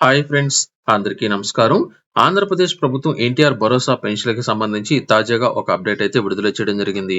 Hi friends అందరికీ నమస్కారం. ఆంధ్రప్రదేశ్ ప్రభుత్వం ఎన్టీఆర్ భరోసా పెన్షన్లకు సంబంధించి తాజాగా ఒక అప్డేట్ అయితే విడుదల చేయడం జరిగింది.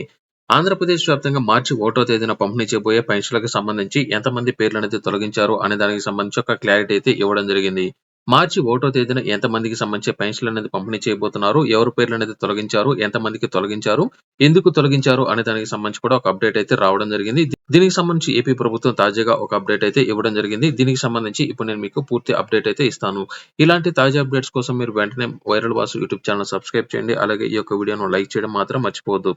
ఆంధ్రప్రదేశ్ వ్యాప్తంగా మార్చి ఒకటో తేదీన పంపిణీ చేయబోయే పెన్షన్లకు సంబంధించి ఎంతమంది పేర్లు అనేది తొలగించారు అనే దానికి సంబంధించి ఒక క్లారిటీ అయితే ఇవ్వడం జరిగింది. మార్చి ఒకటో తేదీన ఎంతమందికి సంబంధించి పెన్షన్లు అనేది పంపిణీ చేయబోతున్నారు ఎవరి పేర్లు అనేది తొలగించారు ఎంతమందికి తొలగించారు ఎందుకు తొలగించారు అనే దానికి సంబంధించి కూడా ఒక అప్డేట్ అయితే రావడం జరిగింది. దీనికి సంబంధించి ఏపీ ప్రభుత్వం తాజాగా ఒక అప్డేట్ అయితే ఇవ్వడం జరిగింది. దీనికి సంబంధించి ఇప్పుడు నేను మీకు పూర్తి అప్డేట్ అయితే ఇస్తాను. ఇలాంటి తాజా అప్డేట్స్ కోసం మీరు వెంటనే viral Vasu YouTube channel subscribe చేయండి. అలాగే ఈ యొక్క వీడియోను లైక్ చేయడం మాత్రం మర్చిపోవద్దు.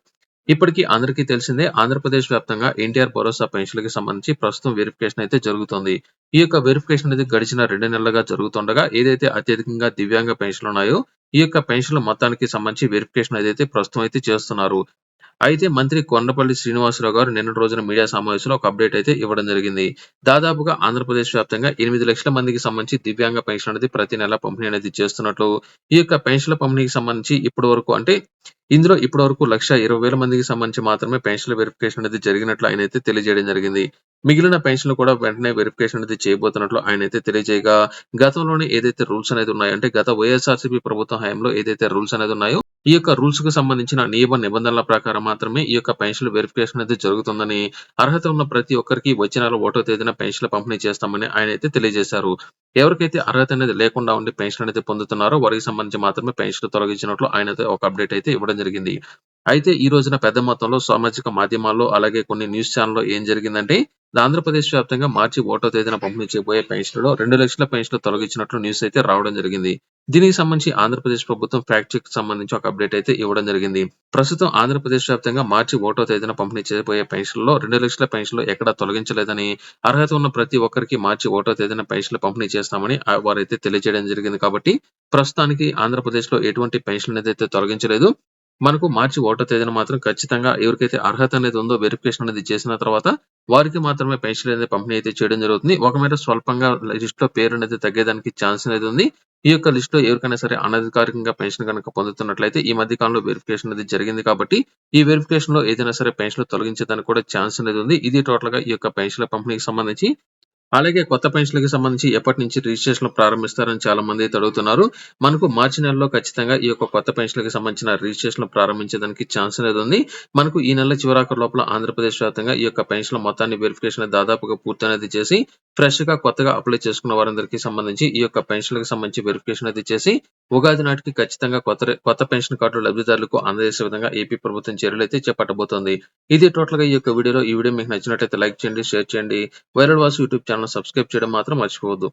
ఇప్పటికీ అందరికీ తెలిసిందే ఆంధ్రప్రదేశ్ వ్యాప్తంగా ఎన్టీఆర్ భరోసా పెన్షన్లకి సంబంధించి ప్రస్తుతం వెరిఫికేషన్ అయితే జరుగుతుంది. ఈ యొక్క వెరిఫికేషన్ అనేది గడిచిన రెండు నెలలుగా జరుగుతుండగా ఏదైతే అత్యధికంగా దివ్యాంగ పెన్షన్లు ఉన్నాయో ఈ యొక్క పెన్షన్ల మొత్తానికి సంబంధించి వెరిఫికేషన్ ఏదైతే ప్రస్తుతం అయితే చేస్తున్నారు. అయితే మంత్రి కొండపల్లి శ్రీనివాసరావు గారు నిన్న రోజున మీడియా సమావేశంలో ఒక అప్డేట్ అయితే ఇవ్వడం జరిగింది. దాదాపుగా ఆంధ్రప్రదేశ్ వ్యాప్తంగా ఎనిమిది లక్షల మందికి సంబంధించి దివ్యాంగ పెన్షన్ అనేది ప్రతి నెల పంపిణీ అనేది చేస్తున్నట్లు. ఈ యొక్క పెన్షన్ల పంపిణీకి సంబంధించి ఇప్పటి వరకు అంటే ఇందులో ఇప్పటి వరకు లక్ష ఇరవై వేల మందికి సంబంధించి మాత్రమే పెన్షన్ల వెరిఫికేషన్ అనేది జరిగినట్లు ఆయన అయితే తెలియజేయడం జరిగింది. మిగిలిన పెన్షన్లు కూడా వెంటనే వెరిఫికేషన్ అనేది చేయబోతున్నట్లు ఆయన అయితే తెలియజేయగా. గతంలోనే ఏదైతే రూల్స్ అనేది ఉన్నాయో అంటే గత వైఎస్ఆర్సీపీ ప్రభుత్వ హయాంలో ఏదైతే రూల్స్ అనేది ఉన్నాయో ఈ యొక్క రూల్స్కు సంబంధించిన నియమ నిబంధనల ప్రకారం మాత్రమే ఈ యొక్క పెన్షన్ వెరిఫికేషన్ అయితే జరుగుతుందని అర్హత ఉన్న ప్రతి ఒక్కరికి వచ్చే నెల ఒకటో తేదీన పెన్షన్ పంపిణీ చేస్తామని ఆయన అయితే తెలియజేశారు. ఎవరికైతే అర్హత అనేది లేకుండా ఉండి పెన్షన్ అనేది పొందుతున్నారో వారికి సంబంధించి మాత్రమే పెన్షన్ తొలగించినట్లు ఆయన అయితే ఒక అప్డేట్ అయితే ఇవ్వడం జరిగింది. అయితే ఈ రోజున పెద్ద మొత్తంలో సామాజిక మాధ్యమాల్లో అలాగే కొన్ని న్యూస్ ఛానల్లో ఏం జరిగిందంటే ఆంధ్రప్రదేశ్ వ్యాప్తంగా మార్చి ఒకటో తేదీన పంపిణీ చేయబోయే పెన్షన్లో రెండు లక్షల పెన్షన్లు తొలగించినట్లు న్యూస్ అయితే రావడం జరిగింది. దీనికి సంబంధించి ఆంధ్రప్రదేశ్ ప్రభుత్వం ఫ్యాక్ట్ చెక్ సంబంధించి ఒక అప్డేట్ అయితే ఇవ్వడం జరిగింది. ప్రస్తుతం ఆంధ్రప్రదేశ్ వ్యాప్తంగా మార్చి ఒకటో తేదీన పంపిణీ చేయబోయే పెన్షన్లో రెండు లక్షల పెన్షన్లు ఎక్కడా తొలగించలేదని అర్హత ఉన్న ప్రతి ఒక్కరికి మార్చి ఒకటో తేదీన పెన్షన్లు పంపిణీ చేస్తామని వారైతే తెలియజేయడం జరిగింది. కాబట్టి ప్రస్తుతానికి ఆంధ్రప్రదేశ్లో ఎటువంటి పెన్షన్ అయితే తొలగించలేదు. మనకు మార్చి ఒకటో తేదీన మాత్రం ఖచ్చితంగా ఎవరికైతే అర్హత అనేది ఉందో వెరిఫికేషన్ అనేది చేసిన తర్వాత వారికి మాత్రమే పెన్షన్ అనేది పంపిణీ అయితే చేయడం జరుగుతుంది. ఒకవేళ స్వల్పంగా లిస్ట్లో పేరు అనేది తగ్గేదానికి ఛాన్స్ అనేది ఉంది. ఈ యొక్క లిస్ట్లో ఎవరికైనా సరే అనధికారికంగా పెన్షన్ కనుక పొందుతున్నట్లయితే ఈ మధ్య కాలంలో వెరిఫికేషన్ అనేది జరిగింది కాబట్టి ఈ వెరిఫికేషన్లో ఏదైనా సరే పెన్షన్ తొలగించేదానికి కూడా ఛాన్స్ అనేది ఉంది. ఇది టోటల్గా ఈ యొక్క పెన్షన్ల పంపిణీకి సంబంధించి అలాగే కొత్త పెన్షన్‌లకి సంబంధించి ఎప్పటి నుంచి రిజిస్ట్రేషన్ ప్రారంభిస్తారని చాలా మంది అయితే అడుగుతున్నారు. మనకు మార్చి నెలలో ఖచ్చితంగా ఈ యొక్క కొత్త పెన్షన్‌లకి సంబంధించిన రిజిస్ట్రేషన్ ప్రారంభించడానికి ఛాన్స్ అనేది ఉంది. మనకు ఈ నెల చివరాఖరు లోపల ఆంధ్రప్రదేశ్ వ్యాప్తంగా ఈ యొక్క పెన్షన్‌ల మొత్తాన్ని వెరిఫికేషన్ దాదాపుగా పూర్తి అనేది చేసి ఫ్రెష్‌గా కొత్తగా అప్లై చేసుకున్న వారందరికీ సంబంధించి ఈ యొక్క పెన్షన్‌లకు సంబంధించి వెరిఫికేషన్ అయితే చేసి ఉగాది నాటికి ఖచ్చితంగా కొత్త కొత్త పెన్షన్ కార్డులు లబ్ధిదారులకు అందజేసే విధంగా ఏపీ ప్రభుత్వం చర్యలు అయితే చేపట్టబోతోంది. ఇది టోటల్గా ఈ యొక్క వీడియోలో ఈ వీడియో మీకు నచ్చినట్లయితే లైక్ చేయండి, షేర్ చేయండి. Viral Vasu YouTube channel subscribe చేయడం మాత్రం మర్చిపోవద్దు.